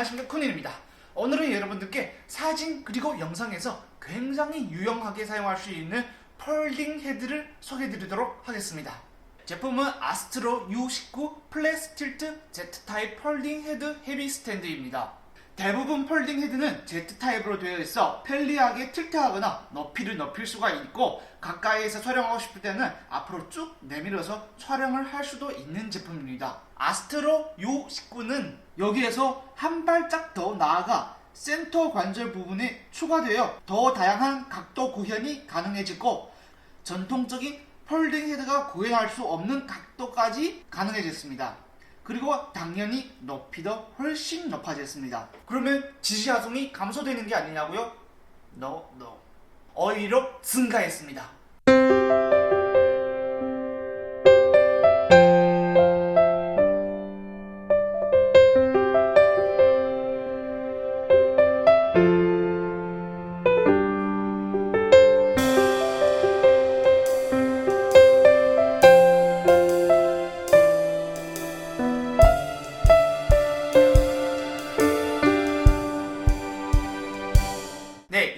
안녕하십니까 쿠니입니다. 오늘은 여러분들께 사진 그리고 영상에서 굉장히 유용하게 사용할 수 있는 폴딩 헤드를 소개해드리도록 하겠습니다. 제품은 아스트로 U19 플랫 틸트 Z타입 폴딩 헤드 헤비 스탠드입니다. 대부분 폴딩 헤드는 Z타입으로 되어 있어 편리하게 틸트하거나 높이를 높일 수가 있고 가까이에서 촬영하고 싶을 때는 앞으로 쭉 내밀어서 촬영을 할 수도 있는 제품입니다. 아스트로 U19는 여기에서 한 발짝 더 나아가 센터 관절 부분에 추가되어 더 다양한 각도 구현이 가능해지고 전통적인 폴딩 헤드가 구현할 수 없는 각도까지 가능해졌습니다. 그리고 당연히 높이도 훨씬 높아졌습니다. 그러면 지시하송이 감소되는 게 아니냐고요? No, no. 오히려 증가했습니다.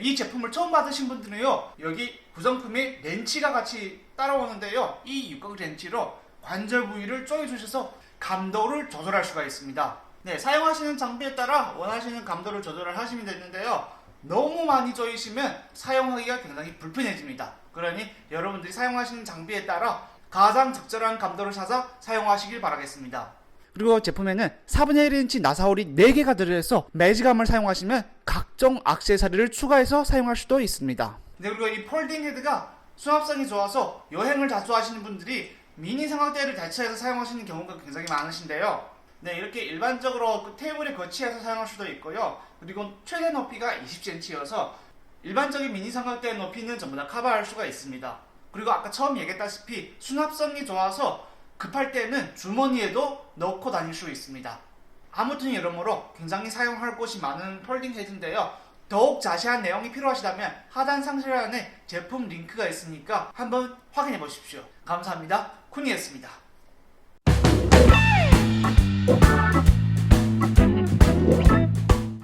이 제품을 처음 받으신 분들은요, 여기 구성품에 렌치가 같이 따라오는데요. 이 육각 렌치로 관절 부위를 쪼여주셔서 감도를 조절할 수가 있습니다. 네, 사용하시는 장비에 따라 원하시는 감도를 조절을 하시면 되는데요. 너무 많이 조이시면 사용하기가 굉장히 불편해집니다. 그러니 여러분들이 사용하시는 장비에 따라 가장 적절한 감도를 찾아 사용하시길 바라겠습니다. 그리고 제품에는 4분의 1인치 나사홀이 4개가 들어있어 매직감을 사용하시면 각종 액세서리를 추가해서 사용할 수도 있습니다. 네, 그리고 이 폴딩 헤드가 수납성이 좋아서 여행을 자주 하시는 분들이 미니 삼각대를 대체해서 사용하시는 경우가 굉장히 많으신데요. 네, 이렇게 일반적으로 그 테이블에 거치해서 사용할 수도 있고요. 그리고 최대 높이가 20cm여서 일반적인 미니 삼각대의 높이는 전부 다 커버할 수가 있습니다. 그리고 아까 처음 얘기했다시피 수납성이 좋아서 급할 때는 주머니에도 넣고 다닐 수 있습니다. 아무튼 여러모로 굉장히 사용할 곳이 많은 폴딩 헤드인데요. 더욱 자세한 내용이 필요하시다면 하단 상세란에 제품 링크가 있으니까 한번 확인해 보십시오. 감사합니다. 쿤이었습니다.